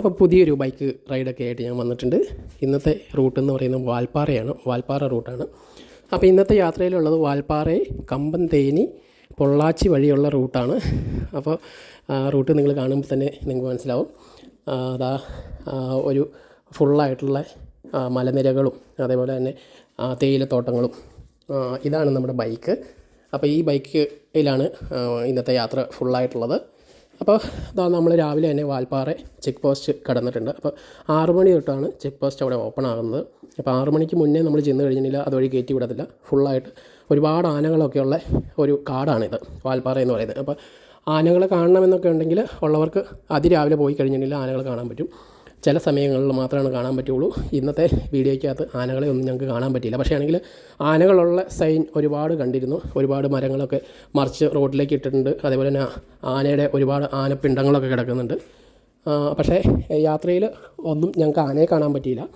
അപ്പോൾ പുതിയൊരു ബൈക്ക് റൈഡൊക്കെ ആയിട്ട് ഞാൻ വന്നിട്ടുണ്ട്. ഇന്നത്തെ റൂട്ട് എന്ന് പറയുന്നത് വാൽപ്പാറയാണ്. വാൽപ്പാറ റൂട്ടാണ്. അപ്പോൾ ഇന്നത്തെ യാത്രയിലുള്ളത് വാൽപ്പാറ തേനി പൊള്ളാച്ചി വഴിയുള്ള റൂട്ടാണ്. അപ്പോൾ റൂട്ട് നിങ്ങൾ കാണുമ്പോൾ തന്നെ നിങ്ങൾക്ക് മനസ്സിലാവും. അതാ ഒരു ഫുള്ളായിട്ടുള്ള മലനിരകളും അതേപോലെ തന്നെ തേയിലത്തോട്ടങ്ങളും. ഇതാണ് നമ്മുടെ ബൈക്ക്. അപ്പോൾ ഈ ബൈക്കിലാണ് ഇന്നത്തെ യാത്ര ഫുള്ളായിട്ടുള്ളത്. അപ്പോൾ അതാ നമ്മൾ രാവിലെ തന്നെ വാൽപ്പാറ ചെക്ക് പോസ്റ്റ് കടന്നിട്ടുണ്ട്. അപ്പോൾ ആറ് മണി തൊട്ടാണ് ചെക്ക് പോസ്റ്റ് അവിടെ ഓപ്പൺ ആകുന്നത്. അപ്പോൾ ആറ് മണിക്ക് മുന്നേ നമ്മൾ ചെന്ന് കഴിഞ്ഞില്ല അതുവഴി കയറ്റി വിടത്തില്ല. ഫുള്ളായിട്ട് ഒരുപാട് ആനകളൊക്കെ ഉള്ള ഒരു കാടാണിത് വാൽപ്പാറ എന്ന് പറയുന്നത്. അപ്പോൾ ആനകളെ കാണണമെന്നൊക്കെ ഉണ്ടെങ്കിൽ ഉള്ളവർക്ക് അതിരാവിലെ പോയി കഴിഞ്ഞിട്ടുണ്ടെങ്കിൽ ആനകളെ കാണാൻ പറ്റും. ചില സമയങ്ങളിൽ മാത്രമാണ് കാണാൻ പറ്റുള്ളൂ. ഇന്നത്തെ വീഡിയോയ്ക്കകത്ത് ആനകളെ ഒന്നും ഞങ്ങൾക്ക് കാണാൻ പറ്റിയില്ല. പക്ഷേ ആണെങ്കിൽ ആനകളുള്ള സൈൻ ഒരുപാട് കണ്ടിരുന്നു. ഒരുപാട് മരങ്ങളൊക്കെ മറിച്ച് റോഡിലേക്ക് ഇട്ടിട്ടുണ്ട്. അതേപോലെ തന്നെ ആനയുടെ ഒരുപാട് ആനപ്പിണ്ടങ്ങളൊക്കെ കിടക്കുന്നുണ്ട്. പക്ഷേ യാത്രയിൽ ഒന്നും ഞങ്ങൾക്ക് ആനയെ കാണാൻ പറ്റിയില്ല.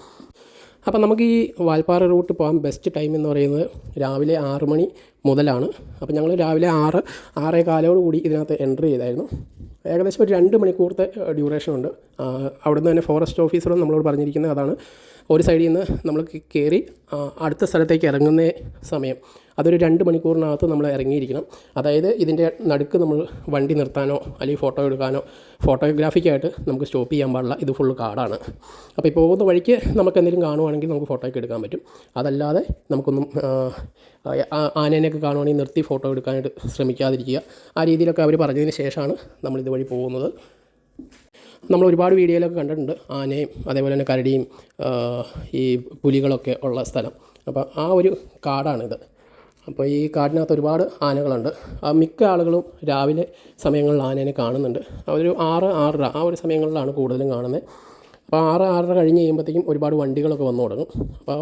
അപ്പം നമുക്ക് ഈ വാൽപ്പാറ റൂട്ട് പോകാൻ ബെസ്റ്റ് ടൈം എന്ന് പറയുന്നത് രാവിലെ ആറ് മണി മുതലാണ്. അപ്പം ഞങ്ങൾ രാവിലെ ആറ് ആറേ കാലോട് കൂടി ഇതിനകത്ത് എൻട്രി ചെയ്തായിരുന്നു. ഏകദേശം ഒരു രണ്ട് മണിക്കൂറത്തെ ഡ്യൂറേഷൻ ഉണ്ട്. അവിടുന്ന് തന്നെ ഫോറസ്റ്റ് ഓഫീസറും നമ്മളോട് പറഞ്ഞിരിക്കുന്നത് അതാണ്. ഒരു സൈഡിൽ നിന്ന് നമ്മൾ കയറി അടുത്ത സ്ഥലത്തേക്ക് ഇറങ്ങുന്ന സമയം. അതൊരു രണ്ട് മണിക്കൂറിനകത്ത് നമ്മൾ ഇറങ്ങിയിരിക്കണം. അതായത് ഇതിന്റെ നടുക്ക് നമ്മൾ വണ്ടി നിർത്താനോ അല്ലെങ്കിൽ ഫോട്ടോ എടുക്കാനോ ഫോട്ടോഗ്രാഫിക്കായിട്ട് നമുക്ക് സ്റ്റോപ്പ് ചെയ്യാൻ പാടില്ല. ഇത് ഫുള്ള് കാടാണ്. അപ്പോൾ ഈ പോകുന്ന വഴിക്ക് നമുക്ക് എന്തെങ്കിലും കാണുവാണെങ്കിൽ നമുക്ക് ഫോട്ടോയൊക്കെ എടുക്കാൻ പറ്റും. അതല്ലാതെ നമുക്കൊന്നും ആനേനെയൊക്കെ കാണുവാണെങ്കിൽ നിർത്തി ഫോട്ടോ എടുക്കാനായിട്ട് ശ്രമിക്കാതിരിക്കുക. ആ രീതിയിലൊക്കെ അവർ പറഞ്ഞതിന് ശേഷമാണ് നമ്മൾ ഇതുവഴി പോകുന്നത്. നമ്മൾ ഒരുപാട് വീഡിയോയിലൊക്കെ കണ്ടിട്ടുണ്ട്. ആനയും അതേപോലെ തന്നെ കരടിയും ഈ പുലികളൊക്കെ ഉള്ള സ്ഥലം. അപ്പോൾ ആ ഒരു കാടാണിത്. അപ്പോൾ ഈ കാടിനകത്ത് ഒരുപാട് ആനകളുണ്ട്. ആ മിക്ക ആളുകളും രാവിലെ സമയങ്ങളിൽ ആനേനെ കാണുന്നുണ്ട്. ഒരു ആറ് ആറര ആ ഒരു സമയങ്ങളിലാണ് കൂടുതലും കാണുന്നത്. അപ്പോൾ ആറ് ആറര കഴിഞ്ഞ് കഴിയുമ്പോഴത്തേക്കും ഒരുപാട് വണ്ടികളൊക്കെ വന്നു തുടങ്ങും. അപ്പോൾ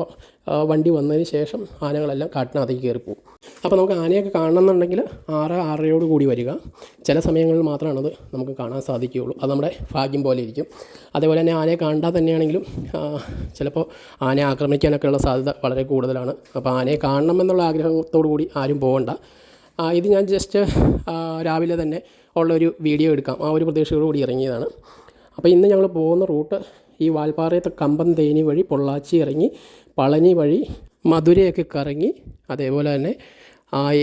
വണ്ടി വന്നതിന് ശേഷം ആനകളെല്ലാം കാട്ടിനകത്തേക്ക് പോകും അപ്പോൾ നമുക്ക് ആനയൊക്കെ കാണണമെന്നുണ്ടെങ്കിൽ ആറ് ആറരയോട് കൂടി വരിക. ചില സമയങ്ങളിൽ മാത്രമാണത് നമുക്ക് കാണാൻ സാധിക്കുകയുള്ളൂ. അത് നമ്മുടെ ഭാഗ്യം പോലെ ഇരിക്കും. അതേപോലെ തന്നെ ആനയെ കണ്ടാൽ തന്നെയാണെങ്കിലും ചിലപ്പോൾ ആനയെ ആക്രമിക്കാനൊക്കെയുള്ള സാധ്യത വളരെ കൂടുതലാണ്. അപ്പോൾ ആനയെ കാണണം എന്നുള്ള ആഗ്രഹത്തോടു കൂടി ആരും പോകണ്ട. ഇത് ഞാൻ ജസ്റ്റ് രാവിലെ തന്നെ ഉള്ളൊരു വീഡിയോ എടുക്കാം. ആ ഒരു പ്രതീക്ഷയോടുകൂടി ഇറങ്ങിയതാണ്. അപ്പോൾ ഇന്ന് ഞങ്ങൾ പോകുന്ന റൂട്ട് ഈ വാൽപ്പാറയത്തെ കമ്പം തേനി വഴി പൊള്ളാച്ചി ഇറങ്ങി പളനി വഴി മധുരയൊക്കെ കറങ്ങി അതേപോലെ തന്നെ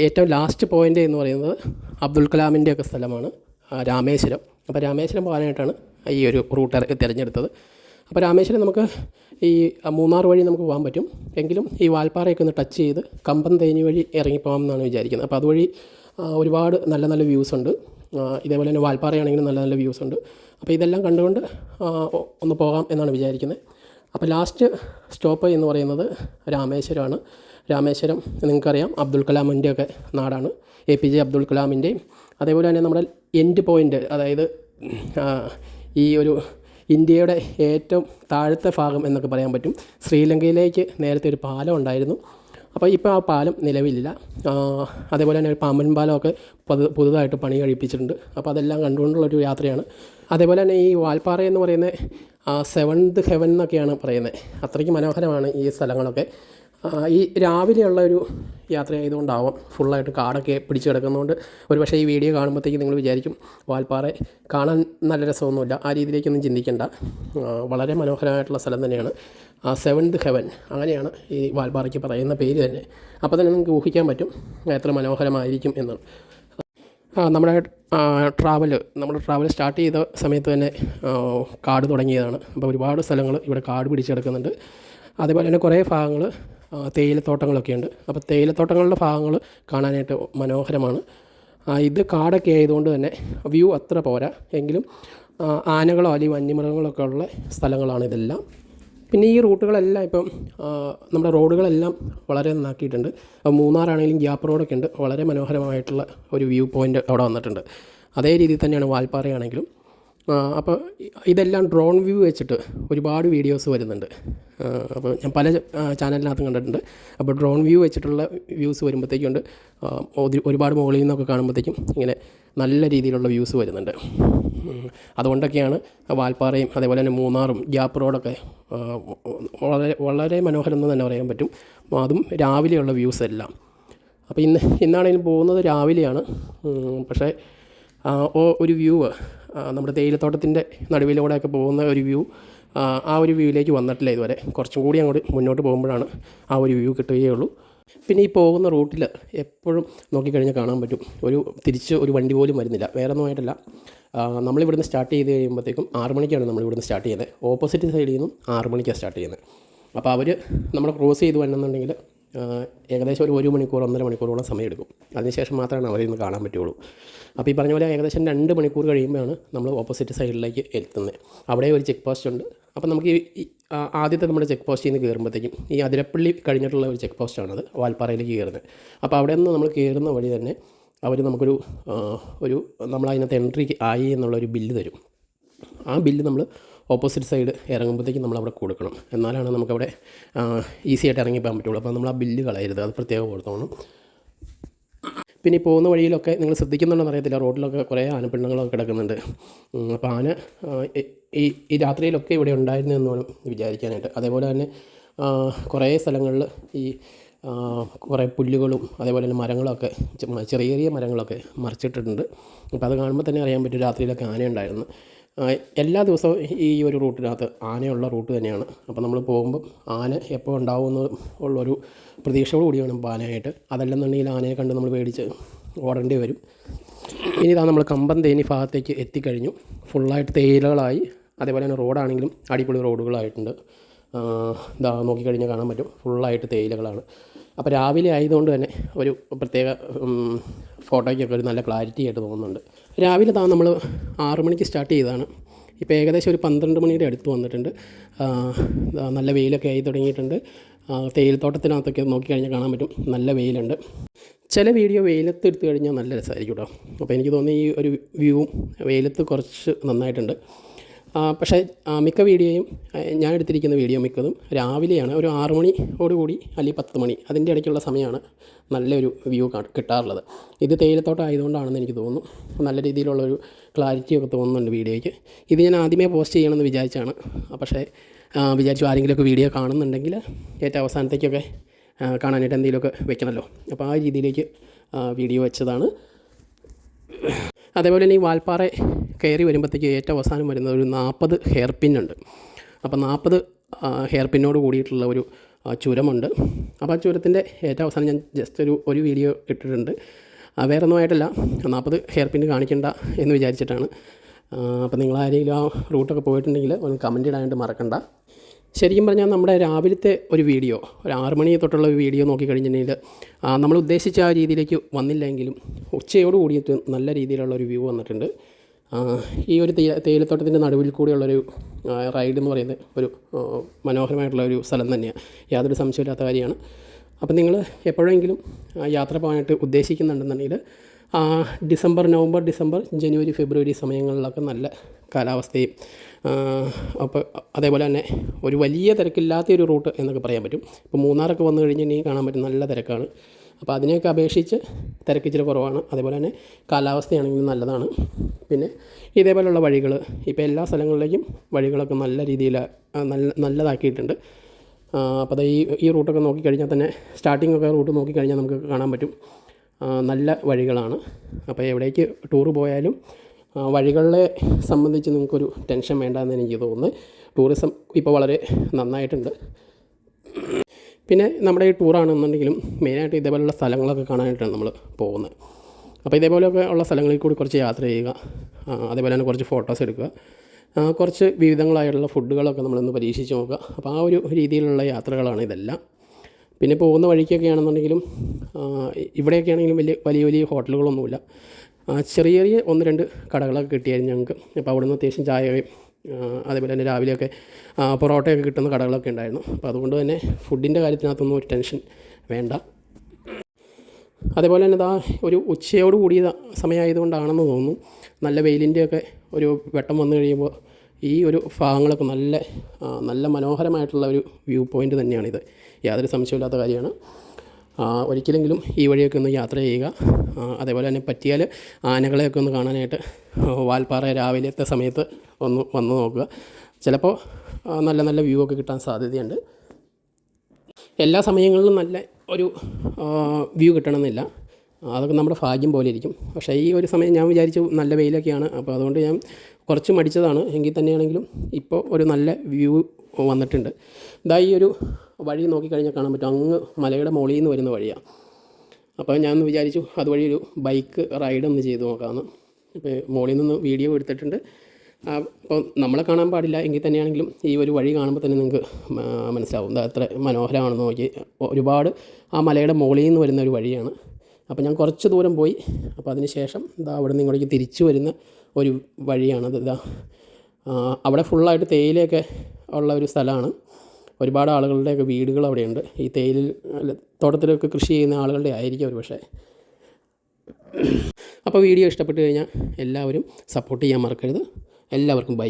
ഏറ്റവും ലാസ്റ്റ് പോയിന്റ് എന്ന് പറയുന്നത് അബ്ദുൽ കലാമിന്റെ ഒക്കെ സ്ഥലമാണ് രാമേശ്വരം. അപ്പോൾ രാമേശ്വരം പോകാനായിട്ടാണ് ഈ ഒരു റൂട്ട് തിരഞ്ഞെടുത്തത്. അപ്പോൾ രാമേശ്വരം നമുക്ക് ഈ മൂന്നാർ വഴി നമുക്ക് പോകാൻ പറ്റും. എങ്കിലും ഈ വാൽപ്പാറയൊക്കെ ഒന്ന് ടച്ച് ചെയ്ത് കമ്പം തേനി വഴി ഇറങ്ങിപ്പോകാം എന്നാണ് വിചാരിക്കുന്നത്. അപ്പോൾ അതുവഴി ഒരുപാട് നല്ല നല്ല വ്യൂസ് ഉണ്ട്. ഇതേപോലെ തന്നെ വാൽപ്പാറയാണെങ്കിലും നല്ല നല്ല വ്യൂസ് ഉണ്ട്. അപ്പോൾ ഇതെല്ലാം കണ്ടുകൊണ്ട് ഒന്ന് പോകാം എന്നാണ് വിചാരിക്കുന്നത്. അപ്പോൾ ലാസ്റ്റ് സ്റ്റോപ്പ് എന്ന് പറയുന്നത് രാമേശ്വരമാണ്. രാമേശ്വരം നിങ്ങൾക്കറിയാം അബ്ദുൽ കലാമിന്റെ ഒക്കെ നാടാണ്. എ പി ജെ അബ്ദുൽ കലാമിന്റെയും അതേപോലെ തന്നെ നമ്മുടെ എൻഡ് പോയിന്റ് അതായത് ഈ ഒരു ഇന്ത്യയുടെ ഏറ്റവും താഴത്തെ ഭാഗം എന്നൊക്കെ പറയാൻ പറ്റും. ശ്രീലങ്കയിലേക്ക് നേരത്തെ ഒരു പാലം ഉണ്ടായിരുന്നു. അപ്പോൾ ഇപ്പോൾ ആ പാലം നിലവിലില്ല. അതേപോലെ തന്നെ ഒരു പാമ്പൻ പാലമൊക്കെ പുതു പുതുതായിട്ട് പണി കഴിപ്പിച്ചിട്ടുണ്ട്. അപ്പോൾ അതെല്ലാം കണ്ടുകൊണ്ടുള്ളൊരു യാത്രയാണ്. അതേപോലെ തന്നെ ഈ വാൽപ്പാറ എന്ന് പറയുന്നത് സെവൻത് ഹെവൻ എന്നൊക്കെയാണ് പറയുന്നത്. അത്രയ്ക്ക് മനോഹരമാണ് ഈ സ്ഥലങ്ങളൊക്കെ. ഈ രാവിലെയുള്ള ഒരു യാത്ര ആയതുകൊണ്ടാവാം ഫുള്ളായിട്ട് കാടൊക്കെ പിടിച്ച് കിടക്കുന്നതുകൊണ്ട് ഒരു പക്ഷേ ഈ വീഡിയോ കാണുമ്പോഴത്തേക്ക് നിങ്ങൾ വിചാരിക്കും വാൽപ്പാറ കാണാൻ നല്ല രസമൊന്നുമില്ല. ആ രീതിയിലേക്കൊന്നും ചിന്തിക്കേണ്ട. ആ, വളരെ മനോഹരമായിട്ടുള്ള സ്ഥലം തന്നെയാണ്. സെവൻത് ഹെവൻ അങ്ങനെയാണ് ഈ വാൽപ്പാറയ്ക്ക് പറയുന്ന പേര് തന്നെ. അപ്പോൾ തന്നെ നിങ്ങൾക്ക് ഊഹിക്കാൻ പറ്റും എത്ര മനോഹരമായിരിക്കും എന്ന് ആ, നമ്മുടെ ട്രാവൽ നമ്മൾ ട്രാവൽ സ്റ്റാർട്ട് ചെയ്ത സമയത്ത് തന്നെ ആ, കാട് തുടങ്ങിയതാണ്. അപ്പോൾ ഒരുപാട് സ്ഥലങ്ങൾ ഇവിടെ കാട് പിടിച്ച് കിടക്കുന്നുണ്ട്. അതേപോലെ തന്നെ കുറേ ഭാഗങ്ങൾ തേയിലത്തോട്ടങ്ങളൊക്കെ ഉണ്ട് അപ്പോൾ തേയിലത്തോട്ടങ്ങളുടെ ഭാഗങ്ങൾ കാണാനായിട്ട് മനോഹരമാണ്. ഇത് കാടൊക്കെ ആയതുകൊണ്ട് തന്നെ വ്യൂ അത്ര പോരാ. എങ്കിലും ആനകളോ അല്ലെങ്കിൽ വന്യമൃഗങ്ങളൊക്കെ ഉള്ള സ്ഥലങ്ങളാണ് ഇതെല്ലാം. പിന്നെ ഈ റൂട്ടുകളെല്ലാം ഇപ്പം നമ്മുടെ റോഡുകളെല്ലാം വളരെ നന്നാക്കിയിട്ടുണ്ട്. മൂന്നാറാണെങ്കിലും ഗ്യാപ്പ് റോഡൊക്കെ ഉണ്ട് വളരെ മനോഹരമായിട്ടുള്ള ഒരു വ്യൂ പോയിന്റ് അവിടെ വന്നിട്ടുണ്ട്. അതേ രീതിയിൽ തന്നെയാണ് വാൽപ്പാറയാണെങ്കിലും അപ്പോൾ ഇതെല്ലാം ഡ്രോൺ വ്യൂ വെച്ചിട്ട് ഒരുപാട് വീഡിയോസ് വരുന്നുണ്ട്. അപ്പോൾ ഞാൻ പല ചാനലിനകത്തും കണ്ടിട്ടുണ്ട്. അപ്പോൾ ഡ്രോൺ വ്യൂ വെച്ചിട്ടുള്ള വ്യൂസ് വരുമ്പോഴത്തേക്കുണ്ട് ഒരുപാട് മുകളിൽ നിന്നൊക്കെ കാണുമ്പോഴത്തേക്കും ഇങ്ങനെ നല്ല രീതിയിലുള്ള വ്യൂസ് വരുന്നുണ്ട്. അതുകൊണ്ടൊക്കെയാണ് വാൽപ്പാറയും അതേപോലെ തന്നെ മൂന്നാറും ഗ്യാപ്പ് റോഡൊക്കെ വളരെ വളരെ മനോഹരം എന്ന് തന്നെ പറയാൻ പറ്റും. അതും രാവിലെയുള്ള വ്യൂസ് എല്ലാം. അപ്പോൾ ഇന്ന് ഇന്നാണെങ്കിലും പോകുന്നത് രാവിലെയാണ്. പക്ഷേ ഓ- ഒരു വ്യൂ ആ, നമ്മുടെ തേയിലത്തോട്ടത്തിന്റെ നടുവിലൂടെയൊക്കെ പോകുന്ന ഒരു വ്യൂ ആ ഒരു വ്യൂവിലേക്ക് വന്നിട്ടില്ല ഇതുവരെ. കുറച്ചും കൂടി അങ്ങോട്ട് മുന്നോട്ട് പോകുമ്പോഴാണ് ആ ഒരു വ്യൂ കിട്ടുകയുള്ളൂ. പിന്നെ ഈ പോകുന്ന റൂട്ടിൽ എപ്പോഴും നോക്കിക്കഴിഞ്ഞാൽ കാണാൻ പറ്റും. ഒരു തിരിച്ച് ഒരു വണ്ടി പോലും വരുന്നില്ല. വേറെ ഒന്നും ആയിട്ടല്ല. ആ, നമ്മളിവിടുന്ന് സ്റ്റാർട്ട് ചെയ്ത് കഴിയുമ്പോഴത്തേക്കും ആറ് മണിക്കാണ് നമ്മളിവിടുന്ന് സ്റ്റാർട്ട് ചെയ്യുന്നത്. ഓപ്പോസിറ്റ് സൈഡിൽ നിന്നും ആറ് മണിക്കാണ് സ്റ്റാർട്ട് ചെയ്യുന്നത്. അപ്പോൾ അവർ നമ്മൾ ക്രോസ് ചെയ്ത് വരണമെന്നുണ്ടെങ്കിൽ ഏകദേശം ഒരു ഒരു മണിക്കൂർ ഒന്നര മണിക്കൂറോളം സമയമെടുക്കും. അതിനുശേഷം മാത്രമാണ് അവരെ ഇന്ന് കാണാൻ പറ്റുള്ളൂ. അപ്പോൾ ഈ പറഞ്ഞ പോലെ ഏകദേശം രണ്ട് മണിക്കൂർ കഴിയുമ്പോഴാണ് നമ്മൾ ഓപ്പോസിറ്റ് സൈഡിലേക്ക് എത്തുന്നത്. അവിടെ ഒരു ചെക്ക് പോസ്റ്റ് ഉണ്ട്. അപ്പോൾ നമുക്ക് ഈ- ആദ്യത്തെ നമ്മുടെ ചെക്ക് പോസ്റ്റിൽ നിന്ന് കയറുമ്പോഴത്തേക്കും ഈ അതിരപ്പള്ളി കഴിഞ്ഞിട്ടുള്ള ഒരു ചെക്ക് പോസ്റ്റാണത് വാൽപ്പാറയിലേക്ക് കയറുന്നത്. അപ്പോൾ അവിടെ നിന്ന് നമ്മൾ കയറുന്ന വഴി തന്നെ അവർ നമുക്കൊരു ഒരു നമ്മൾ അതിനകത്ത് എൻട്രി ആയി എന്നുള്ളൊരു ബില്ല് തരും. ആ ബില്ല് നമ്മൾ ഓപ്പോസിറ്റ് സൈഡ് ഇറങ്ങുമ്പോഴത്തേക്കും നമ്മൾ അവിടെ കൊടുക്കണം. എന്നാലാണ് നമുക്കവിടെ ഈസി ആയിട്ട് ഇറങ്ങിപ്പോകാൻ പറ്റുള്ളൂ. അപ്പോൾ നമ്മൾ ആ ബില്ല് കളയരുത്. അത് പ്രത്യേകം ഓർത്തോണം. പിന്നെ ഈ പോകുന്ന വഴിയിലൊക്കെ നിങ്ങൾ ശ്രദ്ധിക്കുന്നുണ്ടെന്ന് അറിയത്തില്ല. റോഡിലൊക്കെ കുറേ ആനപ്പിണ്ണങ്ങളൊക്കെ കിടക്കുന്നുണ്ട്. അപ്പോൾ ആന ഈ- ഈ രാത്രിയിലൊക്കെ ഇവിടെ ഉണ്ടായിരുന്നു എന്ന് വേണം വിചാരിക്കാനായിട്ട്. അതേപോലെ തന്നെ കുറേ സ്ഥലങ്ങളിൽ ഈ കുറേ പുല്ലുകളും അതേപോലെ തന്നെ മരങ്ങളൊക്കെ ചെറിയ ചെറിയ മരങ്ങളൊക്കെ മറിച്ചിട്ടിട്ടുണ്ട്. അപ്പോൾ അത് കാണുമ്പോൾ തന്നെ അറിയാൻ പറ്റും രാത്രിയിലൊക്കെ ആനയുണ്ടായിരുന്നു. എല്ലാ ദിവസവും ഈ ഒരു റൂട്ടിനകത്ത് ആനയുള്ള റൂട്ട് തന്നെയാണ്. അപ്പോൾ നമ്മൾ പോകുമ്പം ആന എപ്പോൾ ഉണ്ടാവുമെന്ന് ഉള്ളൊരു പ്രതീക്ഷയോട് കൂടി വേണം പോകാനായിട്ട് അതല്ലെന്നുണ്ടെങ്കിൽ ആനയെ കണ്ട് നമ്മൾ പേടിച്ച് ഓടേണ്ടി വരും. ഇനി ഇതാ നമ്മൾ കമ്പം തേനി ഭാഗത്തേക്ക് എത്തിക്കഴിഞ്ഞു. ഫുള്ളായിട്ട് തേയിലകളായി. അതേപോലെ തന്നെ റോഡാണെങ്കിലും അടിപൊളി റോഡുകളായിട്ടുണ്ട്. ഇതാ നോക്കിക്കഴിഞ്ഞാൽ കാണാൻ പറ്റും. ഫുള്ളായിട്ട് തേയിലകളാണ്. അപ്പോൾ രാവിലെ ആയതുകൊണ്ട് തന്നെ ഒരു പ്രത്യേക ഫോട്ടോയ്ക്കൊക്കെ ഒരു നല്ല ക്ലാരിറ്റി ആയിട്ട് തോന്നുന്നുണ്ട്. രാവിലെ താ നമ്മൾ ആറു മണിക്ക് സ്റ്റാർട്ട് ചെയ്തതാണ്. ഇപ്പോൾ ഏകദേശം ഒരു പന്ത്രണ്ട് മണിയുടെ അടുത്ത് വന്നിട്ടുണ്ട്. നല്ല വെയിലൊക്കെ ആയി തുടങ്ങിയിട്ടുണ്ട്. തേയിലത്തോട്ടത്തിനകത്തൊക്കെ നോക്കിക്കഴിഞ്ഞാൽ കാണാൻ പറ്റും. നല്ല വെയിലുണ്ട്. ചില വീഡിയോ വെയിലത്ത് എടുത്തു കഴിഞ്ഞാൽ നല്ല രസമായിരിക്കും കേട്ടോ. അപ്പോൾ എനിക്ക് തോന്നുന്നു ഈ ഒരു വ്യൂവും വെയിലത്ത് കുറച്ച് നന്നായിട്ടുണ്ട്. പക്ഷേ മിക്ക വീഡിയോയും ഞാൻ എടുത്തിരിക്കുന്ന വീഡിയോ മിക്കതും രാവിലെയാണ്. ഒരു ആറു മണിയോടുകൂടി അല്ലെങ്കിൽ പത്ത് മണി അതിന്റെ ഇടയ്ക്കുള്ള സമയമാണ് നല്ലൊരു വ്യൂ കിട്ടാറുള്ളത്. ഇത് തേയിലത്തോട്ടം ആയതുകൊണ്ടാണെന്ന് എനിക്ക് തോന്നുന്നു. നല്ല രീതിയിലുള്ളൊരു ക്ലാരിറ്റി ഒക്കെ തോന്നുന്നുണ്ട് വീഡിയോയ്ക്ക്. ഇത് ഞാൻ ആദ്യമേ പോസ്റ്റ് ചെയ്യണമെന്ന് വിചാരിച്ചാണ്. പക്ഷേ വിചാരിച്ചു ആരെങ്കിലുമൊക്കെ വീഡിയോ കാണുന്നുണ്ടെങ്കിൽ ഏറ്റവും അവസാനത്തേക്കൊക്കെ കാണാനായിട്ട് എന്തെങ്കിലുമൊക്കെ വെക്കണമല്ലോ. അപ്പോൾ ആ രീതിയിലേക്ക് വീഡിയോ വെച്ചതാണ്. അതേപോലെ തന്നെ ഈ വാൽപ്പാറ കയറി വരുമ്പോഴത്തേക്ക് ഏറ്റവും അവസാനം വരുന്ന ഒരു നാൽപ്പത് ഹെയർ പിന്നുണ്ട് അപ്പോൾ നാൽപ്പത് ഹെയർ പിന്നോട് കൂടിയിട്ടുള്ള ഒരു ചുരമുണ്ട്. അപ്പോൾ ആ ചുരത്തിന്റെ ഏറ്റവും അവസാനം ഞാൻ ജസ്റ്റ് ഒരു ഒരു വീഡിയോ ഇട്ടിട്ടുണ്ട്. വേറെ ഒന്നും ആയിട്ടല്ല. നാൽപ്പത് ഹെയർ പിന്ന് കാണിക്കണ്ട എന്ന് വിചാരിച്ചിട്ടാണ്. അപ്പോൾ നിങ്ങൾ ആരെങ്കിലും ആ റൂട്ടൊക്കെ പോയിട്ടുണ്ടെങ്കിൽ ഒന്ന് കമന്റ് ഇടാനായിട്ട് മറക്കണ്ട. ശരിക്കും പറഞ്ഞാൽ നമ്മുടെ രാവിലത്തെ ഒരു വീഡിയോ ഒരു ആറ് മണി തൊട്ടുള്ള ഒരു വീഡിയോ നോക്കിക്കഴിഞ്ഞിട്ടുണ്ടെങ്കിൽ നമ്മൾ ഉദ്ദേശിച്ച ആ രീതിയിലേക്ക് വന്നില്ലെങ്കിലും ഉച്ചയോട് കൂടിയിട്ട് നല്ല രീതിയിലുള്ള ഒരു വ്യൂ വന്നിട്ടുണ്ട്. ഈ ഒരു തേ തേയിലത്തോട്ടത്തിന്റെ നടുവിൽ കൂടിയുള്ളൊരു റൈഡ് എന്ന് പറയുന്നത് ഒരു മനോഹരമായിട്ടുള്ള ഒരു സ്ഥലം തന്നെയാണ് യാതൊരു സംശയമില്ലാത്ത കാര്യമാണ്. അപ്പം നിങ്ങൾ എപ്പോഴെങ്കിലും യാത്ര പോകാനായിട്ട് ഉദ്ദേശിക്കുന്നുണ്ടെന്നുണ്ടെങ്കിൽ ഡിസംബർ നവംബർ ഡിസംബർ ജനുവരി ഫെബ്രുവരി സമയങ്ങളിലൊക്കെ നല്ല കാലാവസ്ഥയും അപ്പോൾ അതേപോലെ തന്നെ ഒരു വലിയ തിരക്കില്ലാത്ത ഒരു റൂട്ട് എന്നൊക്കെ പറയാൻ പറ്റും. ഇപ്പോൾ മൂന്നാറൊക്കെ വന്നു കഴിഞ്ഞിട്ടുണ്ടെങ്കിൽ കാണാൻ പറ്റും നല്ല തിരക്കാണ്. അപ്പോൾ അതിനെയൊക്കെ അപേക്ഷിച്ച് തിരക്ക് ഇച്ചിരി കുറവാണ്. അതേപോലെ തന്നെ കാലാവസ്ഥയാണെങ്കിലും നല്ലതാണ്. പിന്നെ ഇതേപോലെയുള്ള വഴികൾ ഇപ്പോൾ എല്ലാ സ്ഥലങ്ങളിലേക്കും വഴികളൊക്കെ നല്ല രീതിയിൽ നല്ല നല്ലതാക്കിയിട്ടുണ്ട്. അപ്പോൾ അത് ഈ ഈ റൂട്ടൊക്കെ നോക്കിക്കഴിഞ്ഞാൽ തന്നെ സ്റ്റാർട്ടിംഗ് ഒക്കെ റൂട്ട് നോക്കിക്കഴിഞ്ഞാൽ നമുക്ക് കാണാൻ പറ്റും. നല്ല വഴികളാണ്. അപ്പോൾ എവിടേക്ക് ടൂർ പോയാലും വഴികളെ സംബന്ധിച്ച് നിങ്ങൾക്കൊരു ടെൻഷൻ വേണ്ടെന്ന് എനിക്ക് തോന്നുന്നത് ടൂറിസം ഇപ്പോൾ വളരെ നന്നായിട്ടുണ്ട്. പിന്നെ നമ്മുടെ ഈ ടൂറാണെന്നുണ്ടെങ്കിലും മെയിനായിട്ട് ഇതേപോലെയുള്ള സ്ഥലങ്ങളൊക്കെ കാണാനായിട്ടാണ് നമ്മൾ പോകുന്നത്. അപ്പോൾ ഇതേപോലെയൊക്കെ ഉള്ള സ്ഥലങ്ങളിൽ കൂടി കുറച്ച് യാത്ര ചെയ്യുക അതേപോലെ തന്നെ കുറച്ച് ഫോട്ടോസ് എടുക്കുക കുറച്ച് വിവിധങ്ങളായിട്ടുള്ള ഫുഡുകളൊക്കെ നമ്മളൊന്ന് പരീക്ഷിച്ച് നോക്കുക. അപ്പോൾ ആ ഒരു രീതിയിലുള്ള യാത്രകളാണ് ഇതെല്ലാം. പിന്നെ പോകുന്ന വഴിക്കൊക്കെ ആണെന്നുണ്ടെങ്കിലും ഇവിടെയൊക്കെ ആണെങ്കിലും വലിയ വലിയ വലിയ ഹോട്ടലുകളൊന്നുമില്ല ചെറിയ ചെറിയ ഒന്ന് രണ്ട് കടകളൊക്കെ കിട്ടിയായിരുന്നു ഞങ്ങൾക്ക്. അപ്പോൾ അവിടുന്ന് അത്യാവശ്യം ചായയും അതേപോലെ തന്നെ രാവിലെയൊക്കെ പൊറോട്ടയൊക്കെ കിട്ടുന്ന കടകളൊക്കെ ഉണ്ടായിരുന്നു. അപ്പോൾ അതുകൊണ്ട് തന്നെ ഫുഡിന്റെ കാര്യത്തിനകത്തൊന്നും ഒരു ടെൻഷൻ വേണ്ട. അതേപോലെ തന്നെ ഇതാ ഒരു ഉച്ചയോട് കൂടിയ സമയമായതുകൊണ്ടാണെന്ന് തോന്നുന്നു. നല്ല വെയിലിന്റെയൊക്കെ ഒരു വെട്ടം വന്നു കഴിയുമ്പോൾ ഈ ഒരു ഭാഗങ്ങളൊക്കെ നല്ല നല്ല മനോഹരമായിട്ടുള്ള ഒരു വ്യൂ പോയിന്റ് തന്നെയാണിത്. യാതൊരു സംശയമില്ലാത്ത കാര്യമാണ്. ഒരിക്കലെങ്കിലും ഈ വഴിയൊക്കെ ഒന്ന് യാത്ര ചെയ്യുക. അതേപോലെ തന്നെ പറ്റിയാൽ ആനകളെയൊക്കെ ഒന്ന് കാണാനായിട്ട് വാൽപ്പാറ രാവിലത്തെ സമയത്ത് ഒന്ന് വന്ന് നോക്കുക. ചിലപ്പോൾ നല്ല നല്ല വ്യൂ ഒക്കെ കിട്ടാൻ സാധ്യതയുണ്ട്. എല്ലാ സമയങ്ങളിലും നല്ല ഒരു വ്യൂ കിട്ടണമെന്നില്ല. അതൊക്കെ നമ്മുടെ ഭാഗ്യം പോലെ ഇരിക്കും. പക്ഷേ ഈ ഒരു സമയം ഞാൻ വിചാരിച്ചു നല്ല വെയിലൊക്കെയാണ്. അപ്പോൾ അതുകൊണ്ട് ഞാൻ കുറച്ച് മടിച്ചതാണ്. എങ്കിൽ തന്നെയാണെങ്കിലും ഇപ്പോൾ ഒരു നല്ല വ്യൂ വന്നിട്ടുണ്ട്. ഇതാ ഈ ഒരു വഴി നോക്കിക്കഴിഞ്ഞാൽ കാണാൻ പറ്റും. അങ്ങ് മലയുടെ മുകളിൽ നിന്ന് വരുന്ന വഴിയാണ് അപ്പോൾ ഞാൻ വിചാരിച്ചു അതുവഴി ഒരു ബൈക്ക് റൈഡ് ഒന്ന് ചെയ്ത് നോക്കാമെന്ന് ഇപ്പോൾ മുകളിൽ നിന്ന് വീഡിയോ എടുത്തിട്ടുണ്ട്. അപ്പോൾ നമ്മളെ കാണാൻ പാടില്ല. എങ്കിൽ തന്നെയാണെങ്കിലും ഈ ഒരു വഴി കാണുമ്പോൾ തന്നെ നിങ്ങൾക്ക് മനസ്സിലാവും. അത്ര മനോഹരമാണെന്ന് നോക്കി. ഒരുപാട് ആ മലയുടെ മുകളിൽ നിന്ന് വരുന്ന ഒരു വഴിയാണ്. അപ്പോൾ ഞാൻ കുറച്ച് ദൂരം പോയി. അപ്പോൾ അതിന് ശേഷം ഇതാ അവിടെ നിന്ന് ഇങ്ങോട്ടേക്ക് തിരിച്ചു വരുന്ന ഒരു വഴിയാണത് ഇതാ അവിടെ ഫുള്ളായിട്ട് തേയിലയൊക്കെ ഉള്ള ഒരു സ്ഥലമാണ്. ഒരുപാട് ആളുകളുടെയൊക്കെ വീടുകൾ അവിടെയുണ്ട്. ഈ തേയിലിൽ തോട്ടത്തിലൊക്കെ കൃഷി ചെയ്യുന്ന ആളുകളുടെ ആയിരിക്കും ഒരു പക്ഷേ അപ്പോൾ വീഡിയോ ഇഷ്ടപ്പെട്ട് കഴിഞ്ഞാൽ എല്ലാവരും സപ്പോർട്ട് ചെയ്യാൻ മറക്കരുത്. എല്ലാവർക്കും ബൈ.